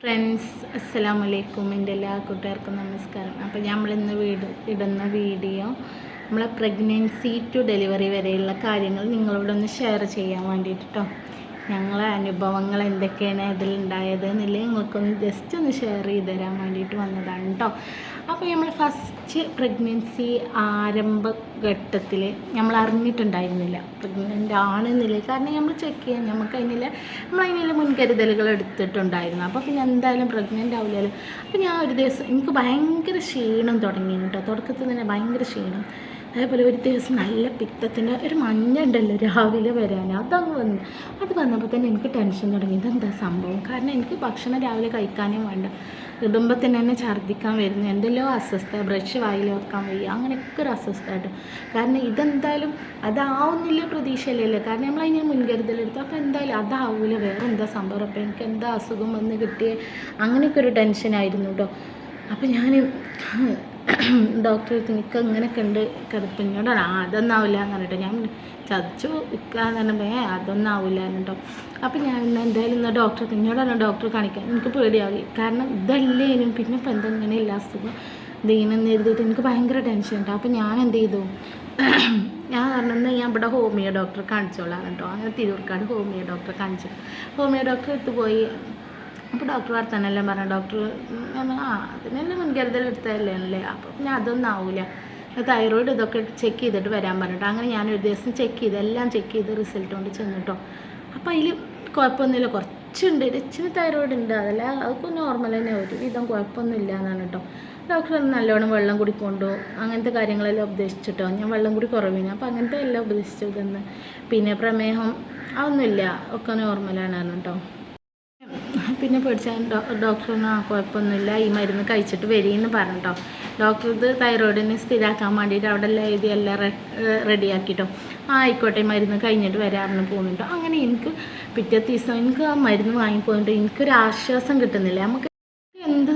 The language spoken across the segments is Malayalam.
ഫ്രണ്ട്സ് അസ്സലാമു അലൈക്കും എന്റെ എല്ലാ കൂട്ടുകാർക്കും നമസ്കാരം. അപ്പോൾ നമ്മളിന്ന് വീട് ഇടുന്ന വീഡിയോ നമ്മളെ പ്രഗ്നൻസി ടു ഡെലിവറി വരെയുള്ള കാര്യങ്ങൾ നിങ്ങളോടൊന്ന് ഷെയർ ചെയ്യാൻ വേണ്ടിയിട്ട് കേട്ടോ ഞങ്ങളെ അനുഭവങ്ങൾ എന്തൊക്കെയാണ് ഇതിലുണ്ടായത് എന്നില്ല നിങ്ങൾക്കൊന്ന് ജസ്റ്റ് ഒന്ന് ഷെയർ ചെയ്ത് തരാൻ വേണ്ടിയിട്ട് വന്നതാണ് കേട്ടോ അപ്പോൾ നമ്മൾ ഫസ്റ്റ് പ്രഗ്നൻസി ആരംഭഘട്ടത്തിൽ നമ്മൾ അറിഞ്ഞിട്ടുണ്ടായിരുന്നില്ല പ്രഗ്നന്റ് ആണെന്നില്ല കാരണം നമ്മൾ ചെക്ക് ചെയ്യാൻ നമുക്ക് അതിനില്ല നമ്മൾ അതിനുള്ള മുൻകരുതലുകൾ എടുത്തിട്ടുണ്ടായിരുന്നു. അപ്പോൾ പിന്നെ എന്തായാലും പ്രഗ്നന്റ് ആവില്ലല്ലോ. അപ്പോൾ ഞാൻ ഒരു ദിവസം എനിക്ക് ഭയങ്കര ക്ഷീണം തുടങ്ങി കേട്ടോ തുടക്കത്തിൽ തന്നെ ഭയങ്കര ക്ഷീണം. അതേപോലെ ഒരു ദിവസം നല്ല പിത്തത്തിന്റെ ഒരു മഞ്ഞ ഉണ്ടല്ലോ രാവിലെ വരാൻ. അതങ്ങ് വന്നു. അത് വന്നപ്പോൾ തന്നെ എനിക്ക് ടെൻഷൻ തുടങ്ങി. ഇതെന്താ സംഭവം? കാരണം എനിക്ക് ഭക്ഷണം രാവിലെ കഴിക്കാനേ വേണ്ട. ഇടുമ്പോൾ തന്നെ എന്നെ ഛർദ്ദിക്കാൻ വരുന്നു. എന്തെല്ലോ അസ്വസ്ഥ. ബ്രഷ് വായിൽ വെക്കാൻ വയ്യ. അങ്ങനെയൊക്കെ ഒരു അസ്വസ്ഥ ആയിട്ട്. കാരണം ഇതെന്തായാലും അതാവുന്നില്ല പ്രതീക്ഷയില്ലല്ലോ. കാരണം നമ്മൾ അതിന് മുൻകരുതലെടുത്തു. അപ്പോൾ എന്തായാലും അതാവില്ല വേറെ എന്താ സംഭവം? അപ്പോൾ എനിക്ക് എന്താ അസുഖം വന്ന് കിട്ടിയേ? അങ്ങനെയൊക്കെ ഒരു ടെൻഷനായിരുന്നു കേട്ടോ അപ്പോൾ ഞാൻ ഡോക്ടറെ എനിക്ക് ഇങ്ങനെയൊക്കെ ഉണ്ട്. കിടപ്പിനോട് ആ അതൊന്നും ആവില്ല എന്ന് പറഞ്ഞിട്ട് ഞാൻ ചതച്ചു നിൽക്കാന്ന് പറഞ്ഞപ്പോൾ ഏ അതൊന്നും ആവില്ല എന്നിട്ടോ. അപ്പം ഞാൻ ഇന്ന് എന്തായാലും ഇന്ന് ഡോക്ടർ എന്നോടാണ് ഡോക്ടറെ കാണിക്കാൻ എനിക്ക് പേടിയാവി. കാരണം ഇതല്ലേനും പിന്നെ ഇപ്പം എന്തെങ്ങനെ ഇല്ല അസുഖം? ദീനെന്ന് എഴുതിയിട്ട് എനിക്ക് ഭയങ്കര ടെൻഷൻ ഉണ്ട് അപ്പം ഞാൻ എന്ത് ചെയ്തു? ഞാൻ പറഞ്ഞത് ഞാൻ ഇവിടെ ഹോമിയോ ഡോക്ടറെ കാണിച്ചോളാം കേട്ടോ അങ്ങനെ തിരൂർക്കാട് ഹോമിയോ ഡോക്ടറെ കാണിച്ചു. ഹോമിയോ ഡോക്ടറെ അടുത്ത് പോയി. അപ്പോൾ ഡോക്ടർ വർത്താനെല്ലാം പറഞ്ഞു? ഡോക്ടർ ആ അതിനെല്ലാം മുൻകരുതൽ എടുത്തതല്ലേ അല്ലേ അപ്പോൾ പിന്നെ അതൊന്നും ആവില്ല തൈറോയിഡ് ഇതൊക്കെ ചെക്ക് ചെയ്തിട്ട് വരാൻ പറഞ്ഞിട്ട്. അങ്ങനെ ഞാൻ ഒരു ദിവസം ചെക്ക് ചെയ്ത് എല്ലാം ചെക്ക് ചെയ്ത് റിസൾട്ട് കൊണ്ട് ചെന്നിട്ടോ. അപ്പോൾ അതിൽ കുഴപ്പമൊന്നുമില്ല. കുറച്ചുണ്ട്. ഇച്ചിരി തൈറോയിഡ് ഉണ്ട്. അതല്ല അതൊക്കെ നോർമൽ തന്നെ. ഒരു വിധം കുഴപ്പമൊന്നുമില്ല എന്നാണ് കേട്ടോ. ഡോക്ടർ നല്ലോണം വെള്ളം കുടിക്കൊണ്ടു അങ്ങനത്തെ കാര്യങ്ങളെല്ലാം ഉപദേശിച്ചിട്ടോ. ഞാൻ വെള്ളം കൂടി കുറവിന്. അപ്പോൾ അങ്ങനത്തെ എല്ലാം ഉപദേശിച്ചു പിന്നെ പ്രമേഹം അതൊന്നുമില്ല. ഒക്കെ നോർമലാണ് കേട്ടോ പിന്നെ പേടിച്ച ഡോക്ടർ ഒന്നും ആ കുഴപ്പമൊന്നുമില്ല. ഈ മരുന്ന് കഴിച്ചിട്ട് വരിയെന്ന് പറഞ്ഞിട്ടോ. ഡോക്ടർ ഇത് തൈറോയിഡിന് സ്ഥിരമാക്കാൻ വേണ്ടിയിട്ട് അവിടെ എല്ലാം എഴുതി എല്ലാം റെഡിയാക്കിട്ടോ. ആ ആയിക്കോട്ടെ മരുന്ന് കഴിഞ്ഞിട്ട് വരാമെന്ന് പോകുന്നുണ്ടോ അങ്ങനെ എനിക്ക് പിറ്റത്തെ ദിവസം എനിക്ക് ആ മരുന്ന് വാങ്ങിപ്പോയിട്ട് എനിക്കൊരു ആശ്വാസം കിട്ടുന്നില്ല. നമുക്ക് എന്ത്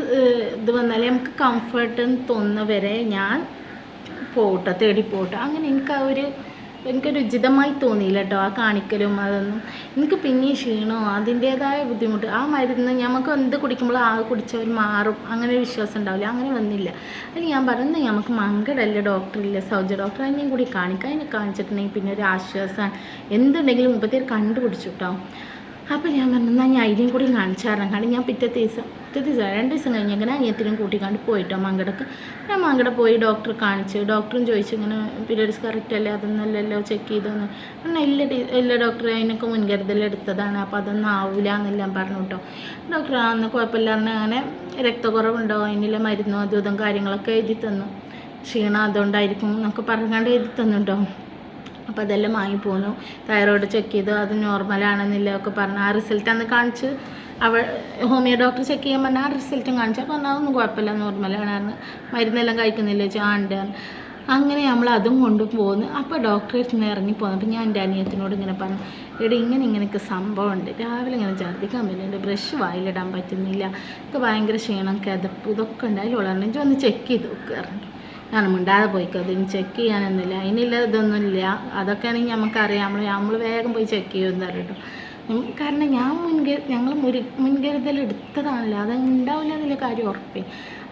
ഇത് വന്നാലും നമുക്ക് കംഫർട്ട് തോന്നുന്ന വരെ ഞാൻ പോകട്ടെ തേടി പോകട്ടെ അങ്ങനെ എനിക്ക് ആ ഒരു എനിക്കൊരു ഉചിതമായി തോന്നിയില്ല കേട്ടോ ആ കാണിക്കലും അതൊന്നും. എനിക്ക് പിന്നെ ക്ഷീണോ അതിന്റേതായ ബുദ്ധിമുട്ട്. ആ മരുന്ന് നമുക്ക് എന്ത് കുടിക്കുമ്പോൾ ആ കുടിച്ചവർ മാറും. അങ്ങനെ ഒരു വിശ്വാസം ഉണ്ടാവില്ല. അങ്ങനെ വന്നില്ല. അതിൽ ഞാൻ പറയുന്നത് നമുക്ക് മങ്കടല്ല ഡോക്ടറില്ല സൗജ ഡോക്ടർ അതിനെയും കൂടി കാണിക്കാം. അതിനെ കാണിച്ചിട്ടുണ്ടെങ്കിൽ പിന്നെ ഒരു ആശ്വാസമാണ് എന്തുണ്ടെങ്കിലും മുപ്പത്തേർ കണ്ടുപിടിച്ചു കേട്ടോ അപ്പോൾ ഞാൻ പറഞ്ഞു എന്നാൽ ഞാൻ അതിനെയും കൂടി കാണിച്ചാറാം കാരണം ഞാൻ പിറ്റത്തെ ദിവസം പിറ്റത്തെ ദിവസം രണ്ട് ദിവസം കഴിഞ്ഞ് ഇങ്ങനെ അനിയത്തിനും കൂട്ടിക്കാണ്ട് പോയിട്ടോ മങ്കടക്ക്. ഞാൻ മങ്കട പോയി ഡോക്ടറെ കാണിച്ചു ഡോക്ടറും ചോദിച്ചു ഇങ്ങനെ പീരിയഡ്സ് കറക്റ്റ് അല്ലേ അതൊന്നല്ലല്ലോ ചെക്ക് ചെയ്തോന്ന്. എന്നാൽ ഇല്ല ടീ ഇല്ല ഡോക്ടറെ അതിനൊക്കെ മുൻകരുതൽ എടുത്തതാണ് അപ്പോൾ അതൊന്നും ആവില്ല എന്നെല്ലാം പറഞ്ഞു കേട്ടോ ഡോക്ടർ അന്ന് കുഴപ്പമില്ല. അങ്ങനെ രക്തക്കുറവുണ്ടോ അതിനുള്ള മരുന്നോ അതും കാര്യങ്ങളൊക്കെ എഴുതി തന്നു. ക്ഷീണം അതുകൊണ്ടായിരിക്കും എന്നൊക്കെ പറഞ്ഞാണ്ട് എഴുതി തന്നു കേട്ടോ അപ്പോൾ അതെല്ലാം വാങ്ങിപ്പോന്നു തൈറോയ്ഡ് ചെക്ക് ചെയ്തു. അത് നോർമലാണെന്നില്ല ഒക്കെ പറഞ്ഞു. ആ റിസൾട്ട് അന്ന് കാണിച്ച് അവൾ ഹോമിയോ ഡോക്ടർ ചെക്ക് ചെയ്യാൻ പറഞ്ഞാൽ ആ റിസൾട്ടും കാണിച്ചു. അപ്പോൾ അതൊന്നും കുഴപ്പമില്ല. നോർമലാണ് മരുന്നെല്ലാം കഴിക്കുന്നില്ല. ആ അങ്ങനെ നമ്മൾ അതും കൊണ്ട് പോന്നു. അപ്പോൾ ഡോക്ടറെ നിന്ന് ഇറങ്ങി പോന്നു. അപ്പോൾ ഞാൻ എന്റെ അനിയത്തിനോട് ഇങ്ങനെ പറഞ്ഞു. എടി ഇങ്ങനെ ഇങ്ങനെയൊക്കെ സംഭവമുണ്ട്. രാവിലെ ഇങ്ങനെ ഛർദ്ദിക്കാൻ പറ്റുന്നുണ്ട് ബ്രഷ് വായിലിടാൻ പറ്റുന്നില്ല. ഒക്കെ ഭയങ്കര ക്ഷീണം കിതപ്പ് ഇതൊക്കെ ഉണ്ട്. വളർന്നു ഒന്ന് ചെക്ക് ചെയ്ത് നോക്കുക ഞാൻ മിണ്ടാതെ പോയിക്കോ? അതിന് ചെക്ക് ചെയ്യാനൊന്നുമില്ല. അതിനുള്ള ഇതൊന്നുമില്ല. അതൊക്കെയാണെങ്കിൽ നമുക്കറിയാം നമ്മൾ നമ്മൾ വേഗം പോയി ചെക്ക് ചെയ്യുമെന്ന് അറിയട്ടോ കാരണം ഞാൻ മുൻകരു ഞങ്ങൾ മുരി മുൻകരുതൽ എടുത്തതാണല്ലോ. അത് ഉണ്ടാവില്ല എന്നുള്ള കാര്യം ഉറപ്പേ.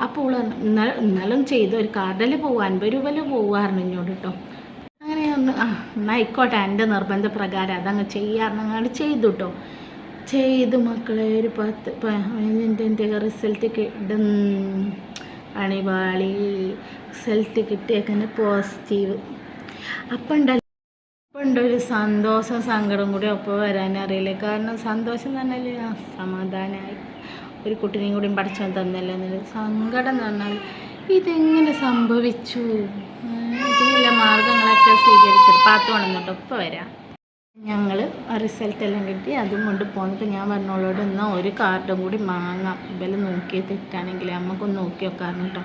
അപ്പോൾ ഇന്നലെ ഇന്നലും ചെയ്തു. ഒരു കാർഡിൽ പോകും അൻപത് രൂപയിൽ പോകുമായിരുന്നു എന്നോട് കേട്ടോ അങ്ങനെ ഒന്ന് ആ എന്നാൽ ആയിക്കോട്ടെ. എന്റെ നിർബന്ധപ്രകാരം അതങ്ങ് ചെയ്യാറുണ്ട് ചെയ്തു കേട്ടോ ചെയ്ത് മക്കളെ ഒരു പത്ത് പതിനഞ്ചിന്റെ റിസൾട്ട് കിട്ടും. അണിപാളി റിസൾട്ട് കിട്ടിയേക്കന്നെ പോസിറ്റീവ് അപ്പം ഉണ്ടല്ലോ അപ്പം സന്തോഷം സങ്കടം കൂടി ഒപ്പം വരാനറിയില്ല. കാരണം സന്തോഷം തന്നെ ആ സമാധാനമായി ഒരു കുട്ടിനെയും കൂടി പഠിച്ചാൽ തന്നല്ലോ എന്നൊരു സങ്കടം എന്ന് പറഞ്ഞാൽ ഇതെങ്ങനെ സംഭവിച്ചു? ഇതിനുള്ള മാർഗങ്ങളൊക്കെ സ്വീകരിച്ചിട്ട് പാത്ത് കൊണ്ടുവന്നിട്ട് ഒപ്പം വരാം. ഞങ്ങൾ റിസൾട്ട് എല്ലാം കിട്ടി. അതും കൊണ്ട് പോന്നിട്ട് ഞാൻ പറഞ്ഞോളോട് എന്നാൽ ഒരു കാർഡും കൂടി വാങ്ങാം. ഇവൽ നോക്കിയ തെറ്റാണെങ്കിൽ നമുക്കൊന്ന് നോക്കി വെക്കാറുണ്ട് കേട്ടോ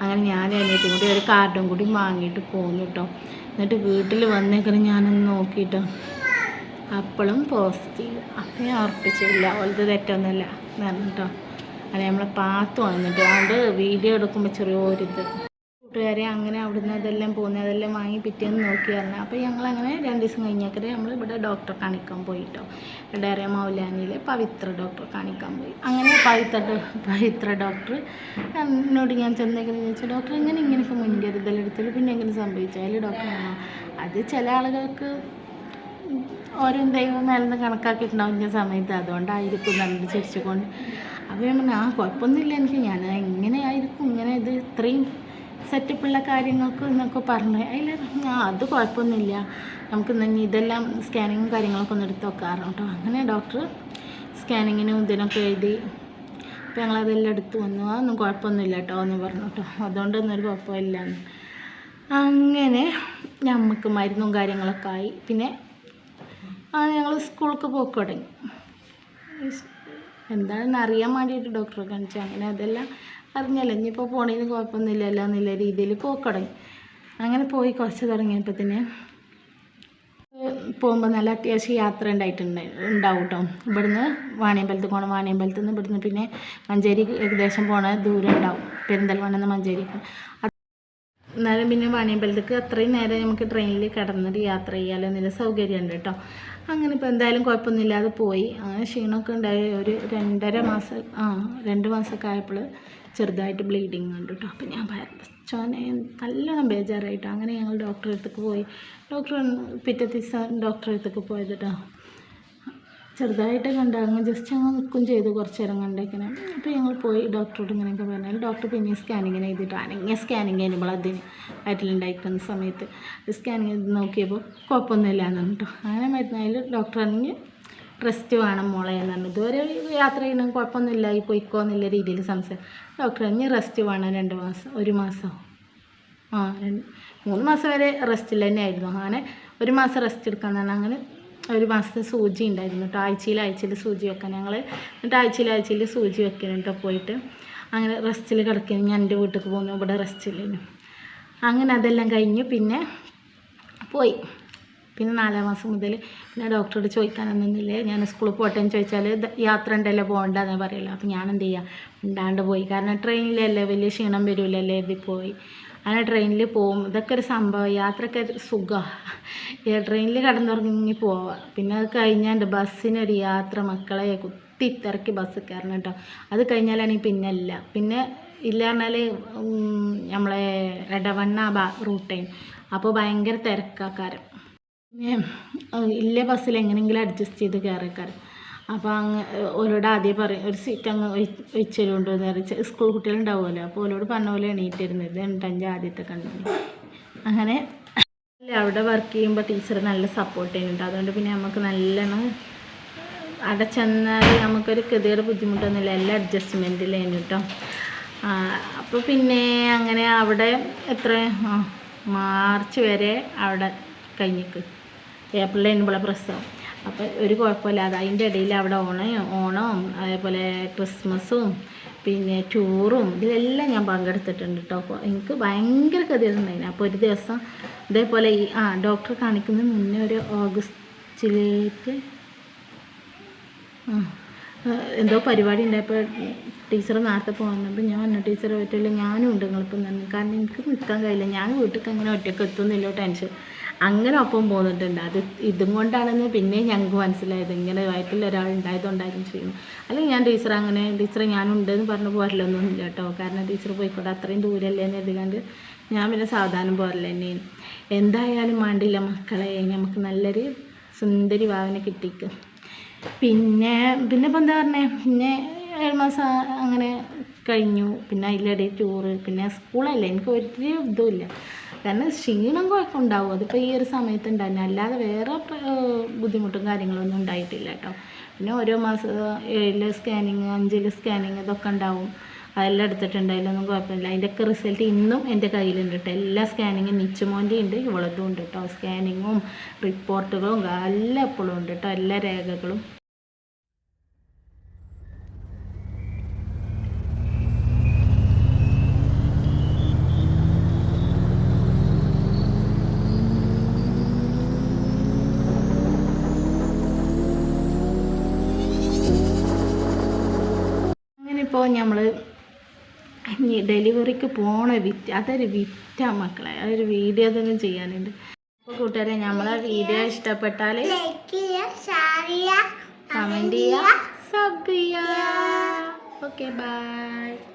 അങ്ങനെ ഞാൻ അനിയത്തി കൂടി ഒരു കാർഡും കൂടി വാങ്ങിയിട്ട് പോന്നു കേട്ടോ എന്നിട്ട് വീട്ടിൽ വന്നേക്കണം ഞാനൊന്ന് നോക്കിയിട്ടോ അപ്പോഴും പോസിറ്റീവ് അപ്പം ഞാൻ ഉറപ്പിച്ചില്ല ഓലത് തെറ്റൊന്നുമല്ല എന്ന് പറഞ്ഞു കേട്ടോ നമ്മളെ പാത്ത് വന്നിട്ട് അതുകൊണ്ട് വീഡിയോ എടുക്കുമ്പോൾ ചെറിയൊരിത്. കൂട്ടുകാരെ അങ്ങനെ അവിടുന്ന് അതെല്ലാം പോകുന്നത് അതെല്ലാം വാങ്ങി പിറ്റേന്ന് നോക്കി പറഞ്ഞു അപ്പോൾ ഞങ്ങൾ അങ്ങനെ രണ്ട് ദിവസം കഴിഞ്ഞേക്കരെ നമ്മൾ ഇവിടെ ഡോക്ടറെ കാണിക്കാൻ പോയിട്ടോ. ഡയറിയ മൗലാനിയിൽ പവിത്ര ഡോക്ടറെ കാണിക്കാൻ പോയി. അങ്ങനെ പവിത്ര പവിത്ര ഡോക്ടർ എന്നോട് ഞാൻ ചെന്നേക്കെന്ന് ചോദിച്ചു ഡോക്ടർ എങ്ങനെ ഇങ്ങനെയൊക്കെ മുൻകരുതലെടുത്തിട്ട് പിന്നെ എങ്ങനെ സംഭവിച്ചു അതിൽ ഡോക്ടർ അത് ചില ആളുകൾക്ക് ഓരോ ദൈവം മേലെന്ന് കണക്കാക്കിയിട്ടുണ്ടാവും ഇന്ന സമയത്ത്. അതുകൊണ്ടായിരിക്കും നല്ലത് ചിരിച്ചുകൊണ്ട്. അപ്പോൾ ഞാൻ പറഞ്ഞു ആ കുഴപ്പമൊന്നുമില്ല എനിക്ക്. ഞാൻ എങ്ങനെയായിരിക്കും? ഇങ്ങനെ ഇത് ഇത്രയും സെറ്റപ്പുള്ള കാര്യങ്ങൾക്ക് എന്നൊക്കെ പറഞ്ഞു. അതിൽ ആ അത് കുഴപ്പമൊന്നുമില്ല. നമുക്ക് ഇനി ഇതെല്ലാം സ്കാനിങ്ങും കാര്യങ്ങളൊക്കെ ഒന്ന് എടുത്ത് വെക്കാറുണ്ട് കേട്ടോ. അങ്ങനെ ഡോക്ടർ സ്കാനിങ്ങിനും ഇതിനൊക്കെ എഴുതി അപ്പോൾ ഞങ്ങളതെല്ലാം എടുത്ത് വന്നു. അതൊന്നും കുഴപ്പമൊന്നുമില്ല കേട്ടോ എന്ന് പറഞ്ഞു കേട്ടോ. അതുകൊണ്ടൊന്നും ഒരു കുഴപ്പമില്ല. അങ്ങനെ നമുക്ക് മരുന്നും കാര്യങ്ങളൊക്കെ ആയി. പിന്നെ ആ ഞങ്ങൾ സ്കൂളൊക്കെ പോക്ക് തുടങ്ങി. എന്താണെന്ന് അറിയാൻ വേണ്ടിയിട്ട് ഡോക്ടറെ കാണിച്ചു അങ്ങനെ അതെല്ലാം അറിഞ്ഞല്ലോ ഇനിയിപ്പോൾ പോണേന് കുഴപ്പമൊന്നുമില്ലല്ലോ എന്നുള്ള രീതിയിൽ പോക്ക് തുടങ്ങി. അങ്ങനെ പോയി കുറച്ച് തുടങ്ങിയപ്പോൾ തന്നെ പോകുമ്പോൾ നല്ല അത്യാവശ്യം യാത്ര ഉണ്ടായിട്ടുണ്ട് ഉണ്ടാവും കേട്ടോ ഇവിടുന്ന് വാണിയമ്പലത്ത് പോകണം വാണിയമ്പലത്ത് നിന്ന് ഇവിടുന്ന് പിന്നെ മഞ്ചേരി ഏകദേശം പോണ ദൂരം ഉണ്ടാവും. പെരിന്തൽമണ്ണ നിന്ന് മഞ്ചേരിക്ക്. എന്നാലും പിന്നെ വാണിയമ്പലത്തേക്ക് അത്രയും നേരം നമുക്ക് ട്രെയിനിൽ കിടന്നിട്ട് യാത്ര ചെയ്യാലോ എന്നുള്ള സൗകര്യമുണ്ട് കേട്ടോ. അങ്ങനെ ഇപ്പോൾ എന്തായാലും കുഴപ്പമൊന്നുമില്ലാതെ പോയി. അങ്ങനെ ക്ഷീണമൊക്കെ ഉണ്ടായി. ഒരു രണ്ടര മാസം ആ രണ്ട് മാസമൊക്കെ ആയപ്പോൾ ചെറുതായിട്ട് ബ്ലീഡിങ് ഉണ്ട് കേട്ടോ. അപ്പോൾ ഞാൻ ചോനെ നല്ലോണം ബേജാറായിട്ടോ. അങ്ങനെ ഞങ്ങൾ ഡോക്ടറെ അടുത്തേക്ക് പോയി. ഡോക്ടർ പിറ്റേ ദിവസം ഡോക്ടറെ അടുത്തേക്ക് പോയത് കേട്ടോ. ചെറുതായിട്ട് കണ്ട് അങ്ങ് ജസ്റ്റ് അങ്ങ് നിൽക്കും ചെയ്തു കുറച്ച് നേരം കണ്ടേക്കിനെ. അപ്പോൾ ഞങ്ങൾ പോയി ഡോക്ടറോട് ഇങ്ങനെയൊക്കെ പറഞ്ഞാൽ ഡോക്ടർ പിന്നെ സ്കാനിങ്ങിന് ചെയ്തിട്ട് അനങ്ങിയ സ്കാനിങ് ചെയ്യുമ്പോൾ അതിന് വയറ്റിലുണ്ടായിരിക്കുന്ന സമയത്ത്. സ്കാനിങ് നോക്കിയപ്പോൾ കുഴപ്പമൊന്നുമില്ല എന്ന് കേട്ടോ അങ്ങനെ മരുന്നായാൽ ഡോക്ടർ ആണെങ്കിൽ റെസ്റ്റ് വേണം മോളെ എന്ന് പറഞ്ഞു. ഇതുവരെ യാത്ര ചെയ്യണം കുഴപ്പമൊന്നുമില്ല. ഈ പൊയ്ക്കോ എന്നുള്ള രീതിയിൽ സംസാരം ഡോക്ടർ പറഞ്ഞ് റെസ്റ്റ് വേണം രണ്ട് മാസം ഒരു മാസം? ആ രണ്ട് മൂന്ന് മാസം വരെ റെസ്റ്റിൽ തന്നെയായിരുന്നു. അങ്ങനെ ഒരു മാസം റെസ്റ്റ് എടുക്കാൻ തന്നെ അങ്ങനെ ഒരു മാസത്തെ സൂചി ഉണ്ടായിരുന്നു കേട്ടോ. ആഴ്ചയിൽ ആഴ്ചയിൽ സൂചി വെക്കാൻ. ഞങ്ങൾ എന്നിട്ട് ആഴ്ചയിൽ ആഴ്ചയിൽ സൂചി വെക്കണം കേട്ടോ പോയിട്ട്. അങ്ങനെ റെസ്റ്റിൽ കിടക്കുന്നു. ഞാൻ എന്റെ വീട്ടിലേക്ക് പോകുന്നു. ഇവിടെ റെസ്റ്റില്ലേനു അങ്ങനെ അതെല്ലാം കഴിഞ്ഞ്. പിന്നെ പോയി. പിന്നെ നാലാം മാസം മുതൽ പിന്നെ ഡോക്ടറോട് ചോദിക്കാനൊന്നുമില്ലേ ഞാൻ സ്കൂളിൽ പോട്ടെ എന്ന് ചോദിച്ചാൽ യാത്ര ഉണ്ടല്ലോ പോകണ്ടെന്നേ പറയല്ലോ അപ്പോൾ ഞാൻ എന്ത് ചെയ്യുക ഉണ്ടാണ്ട് പോയി. കാരണം ട്രെയിനിലല്ലേ വലിയ ക്ഷീണം വരില്ലല്ലേ എഴുതി പോയി. അങ്ങനെ ട്രെയിനിൽ പോകും ഇതൊക്കെ ഒരു സംഭവം. യാത്രയൊക്കെ സുഖമാണ് ട്രെയിനിൽ കിടന്നുറങ്ങി പോവാം. പിന്നെ അത് കഴിഞ്ഞാണ്ട് ബസ്സിനൊരു യാത്ര മക്കളെ കുത്തി തിരക്കി ബസ് കയറണം കേട്ടോ അത് കഴിഞ്ഞാലാണെങ്കിൽ പിന്നെ ഇല്ല പിന്നെ ഇല്ല പറഞ്ഞാൽ നമ്മളെ എടവണ്ണ ബാ റൂട്ടേൻ അപ്പോൾ ഭയങ്കര തിരക്കാക്കാരം പിന്നെ ഇല്ല ബസ്സിൽ എങ്ങനെയെങ്കിലും അഡ്ജസ്റ്റ് ചെയ്ത് കയറിക്കാരം അപ്പോൾ അങ്ങ് ഓലോട് ആദ്യം പറയും ഒരു സീറ്റ് അങ്ങ് ഒഴിച്ചു തരുമുണ്ടോ എന്ന് സ്കൂൾ കുട്ടികളുണ്ടാവുമല്ലോ. അപ്പോൾ ഓലോട് പറഞ്ഞ പോലെ എണീറ്റിരുന്നത് ഇത് എന്റെ ആദ്യത്തെ കണ്ടു അങ്ങനെ അല്ല അവിടെ വർക്ക് ചെയ്യുമ്പോൾ ടീച്ചർ നല്ല സപ്പോർട്ട് ചെയ്യുന്നുണ്ട്. അതുകൊണ്ട് പിന്നെ നമുക്ക് നല്ലോണം അവിടെ ചെന്നാൽ നമുക്കൊരു കൃതിയുടെ ബുദ്ധിമുട്ടൊന്നുമില്ല. എല്ലാ അഡ്ജസ്റ്റ്മെന്റിലേനു കേട്ടോ അപ്പോൾ പിന്നെ അങ്ങനെ അവിടെ എത്ര മാർച്ച് വരെ അവിടെ കഴിഞ്ഞിക്ക്. ഏപ്രിൽ കഴിയുമ്പോൾ പ്രസവം. അപ്പോൾ ഒരു കുഴപ്പമില്ലാതെ അതിന്റെ ഇടയിൽ അവിടെ ഓണം ഓണവും അതേപോലെ ക്രിസ്മസും പിന്നെ ടൂറും ഇതിലെല്ലാം ഞാൻ പങ്കെടുത്തിട്ടുണ്ട് കേട്ടോ അപ്പോൾ എനിക്ക് ഭയങ്കര കഥയുണ്ടായിരുന്നു അപ്പോൾ ഒരു ദിവസം ഇതേപോലെ ഈ ആ ഡോക്ടർ കാണിക്കുന്ന മുന്നേ ഒരു ഓഗസ്റ്റിലേക്ക് എന്തോ പരിപാടി ഉണ്ടായപ്പോൾ ടീച്ചർ നേരത്തെ പോകുന്നപ്പോൾ ഞാൻ പറഞ്ഞു ടീച്ചർ പറ്റില്ല ഞാനും ഉണ്ട് നിങ്ങളിപ്പം തന്നെ. കാരണം എനിക്ക് നിൽക്കാൻ കഴിയില്ല. ഞാൻ വീട്ടിലേക്ക് അങ്ങനെ ഒറ്റയ്ക്ക് എത്തുന്നില്ലോ. ടെൻഷൻ അങ്ങനെ ഒപ്പം പോന്നിട്ടുണ്ട്. അത് ഇതും കൊണ്ടാണെന്ന് പിന്നെ ഞങ്ങൾക്ക് മനസ്സിലായത്. ഇങ്ങനെ വയറ്റിൽ ഒരാൾ ഉണ്ടായതുകൊണ്ടായിരുന്നു ചെയ്യുന്നു അല്ലെങ്കിൽ ഞാൻ ടീച്ചർ അങ്ങനെ ടീച്ചർ ഞാനുണ്ടെന്ന് പറഞ്ഞ് പോരലൊന്നും ഇല്ല കേട്ടോ. കാരണം ടീച്ചർ പോയിക്കോട്ടെ അത്രയും ദൂരമല്ലേ എന്ന് എഴുതിക്കാണ്ട് ഞാൻ പിന്നെ സാവധാനം പോരല്ല തന്നെയാണ് എന്തായാലും വേണ്ടില്ല മക്കളെ. നമുക്ക് നല്ലൊരു സുന്ദരി ഭാവന കിട്ടിക്ക്. പിന്നെ പിന്നെ ഇപ്പം എന്താ പറഞ്ഞേ? പിന്നെ ഏഴ് മാസം അങ്ങനെ കഴിഞ്ഞു. പിന്നെ അതിലിടയിൽ ടൂറ് പിന്നെ സ്കൂളല്ലേ? എനിക്ക് ഒരു ഇതുമില്ല. കാരണം ക്ഷീണം കുഴപ്പം ഉണ്ടാവും. അതിപ്പോൾ ഈ ഒരു സമയത്ത് ഉണ്ടായിരുന്നു. അല്ലാതെ വേറെ ബുദ്ധിമുട്ടും കാര്യങ്ങളൊന്നും ഉണ്ടായിട്ടില്ല കേട്ടോ. പിന്നെ ഓരോ മാസം ഏഴിൽ സ്കാനിങ് അഞ്ചിൽ സ്കാനിങ് ഇതൊക്കെ ഉണ്ടാവും. അതെല്ലാം എടുത്തിട്ടുണ്ട് അതിലൊന്നും കുഴപ്പമില്ല. അതിന്റെയൊക്കെ റിസൾട്ട് ഇന്നും എന്റെ കയ്യിലുണ്ട് കേട്ടോ. എല്ലാ സ്കാനിങ്ങും നിച്ചുമോന്റെ ഉണ്ട് ഇവളതും ഉണ്ട് കേട്ടോ. സ്കാനിങ്ങും റിപ്പോർട്ടുകളും എല്ലാം എപ്പോഴും ഉണ്ട് കേട്ടോ. എല്ലാ രേഖകളും. ഇപ്പോൾ നമ്മൾ ഇനി ഡെലിവറിക്ക് പോണ വിറ്റ് അതൊരു വിറ്റ മക്കളെ അതൊരു വീഡിയോ തന്നെ ചെയ്യാനുണ്ട്. അപ്പോൾ കൂട്ടുകാരെ നമ്മളെ വീഡിയോ ഇഷ്ടപ്പെട്ടാൽ കമന്റ് ചെയ്യുക സബ് ചെയ്യുക ഓക്കെ ബൈ